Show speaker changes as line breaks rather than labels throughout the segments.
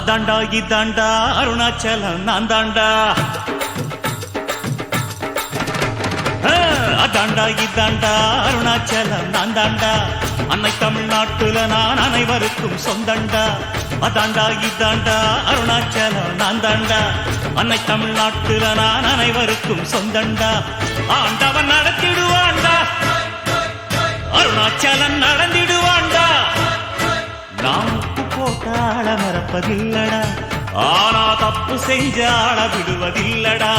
அதாண்டா இதாண்டா அருணாச்சலம் நான் தாண்டா. அதாண்டா இதாண்டா அருணாச்சலம் நான் தாண்டா. அன்னை தமிழ்நாட்டுல நான் அனைவருக்கும் சொந்தண்டா. அதாண்டா இதாண்டா அருணாச்சலம் நான் தாண்டா. அன்னை தமிழ்நாட்டுல நான் அனைவருக்கும் சொந்தண்டா. ஆண்டவன் நடத்திடுவாண்டா. அருணாச்சலம் நடந்து மறப்பதில்லடா ஆனா தப்பு செஞ்சாட விடுவதில்லடா.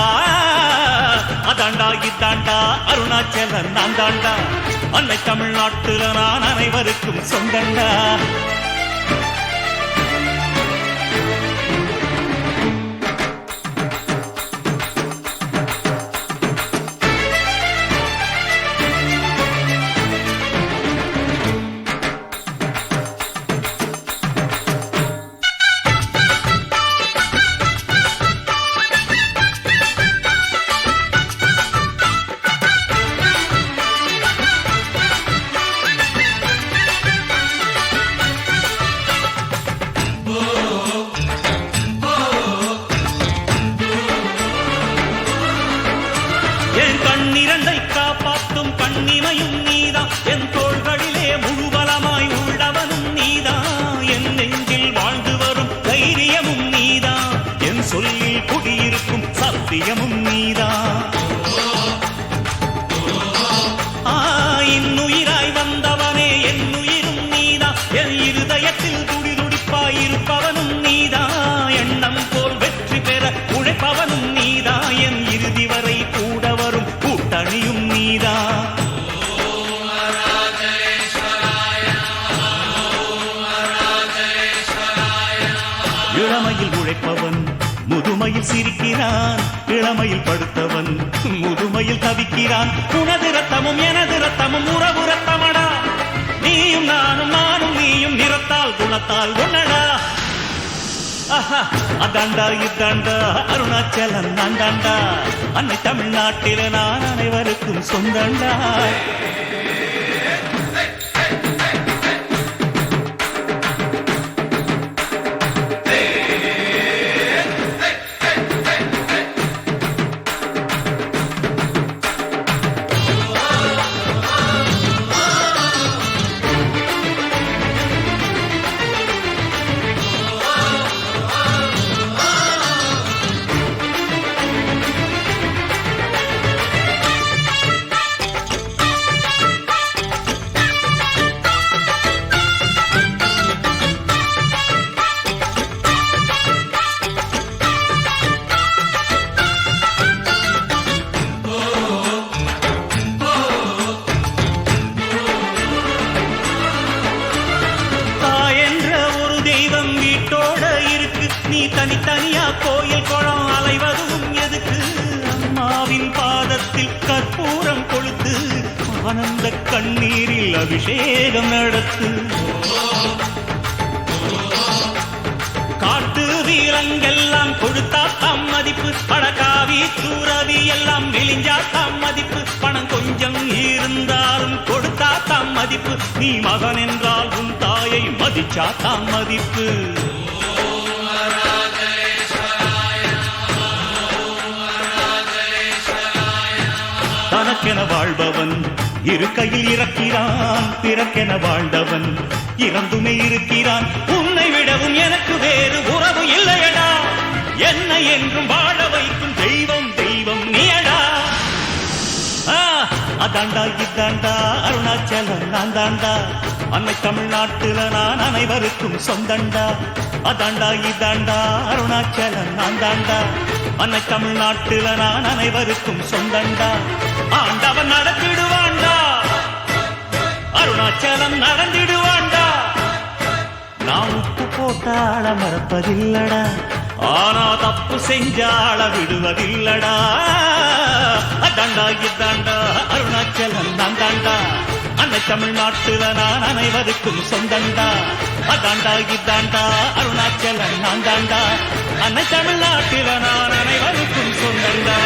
அதாண்டா இதாண்டா அருணாச்சலன் நான் தாண்டா அன்னை தமிழ்நாட்டுல நான் அனைவருக்கும் சொந்தண்டா. முதுமையில் சிரிக்கிறான் இளமையில் படுத்தவன் முதுமையில் தவிக்கிறான். உனது ரத்தமும் எனது ரத்தமும் உறவு ரத்தமடா நீயும் நானும் நானும் நீயும் நிறத்தால் குணத்தால் ஒன்னடா அதாண்டா இதாண்டா அருணாச்சலம் நான் அன்னை தமிழ்நாட்டில நான் அனைவருக்கும் சொந்தண்டா. தனித்தனியா கோயில் குளம் அலைவதும் எதுக்கு? அம்மாவின் பாதத்தில் கற்பூரம் கொளுத்து ஆனந்த கண்ணீரில் அபிஷேகம் நடத்து. காட்டு வீரங்கெல்லாம் கொடுத்தா தம் மதிப்பு பணக்காவி தூரவி எல்லாம் விழிஞ்சா தம் மதிப்பு பணம் கொஞ்சம் இருந்தாலும் கொடுத்தா தம் மதிப்பு. நீ மகன் என்றால் உன் தாயை மதிச்சா தாம் மதிப்பு. தனக்கென வாழ்பவன். இருக்கையில் இறக்கிறான் பிறக்கென வாழ்ந்தவன். இறந்துமே இருக்கிறான் உன்னை விடவும் எனக்கு வேறு உறவு இல்லையடா. என்னை என்றும் வாழ வைக்கும் தெய்வம் தெய்வம் நீயடா. அதாண்டா இதாண்டா அருணாச்சலம் நான் தாண்டா. அன்னை தமிழ்நாட்டுல நான் அனைவருக்கும் சொந்தண்டா. அதாண்டா இதாண்டா அருணாச்சலம் நான் தாண்டா. அன்னை தமிழ்நாட்டுல நான் அனைவருக்கும் சொந்தண்டா. ஆண்டவன் நடத்திடுவாண்டா. அருணாச்சலம் நடந்திடுவாண்டா. நான் உப்பு போட்டாள மறப்பதில்லடா. ஆனா தப்பு செஞ்சாள விடுவதில்லடா. அதாண்டா இதாண்டா அருணாச்சலம் நான் தாண்டா அன்னை தமிழ்நாட்டுல நான் அனைவருக்கும் சொந்தண்டா அதாண்டா இதாண்டா அருணாச்சலன் நான் தாண்டா அன்னை தமிழ்நாட்டுல நான் அனைவருக்கும் சொந்தண்டா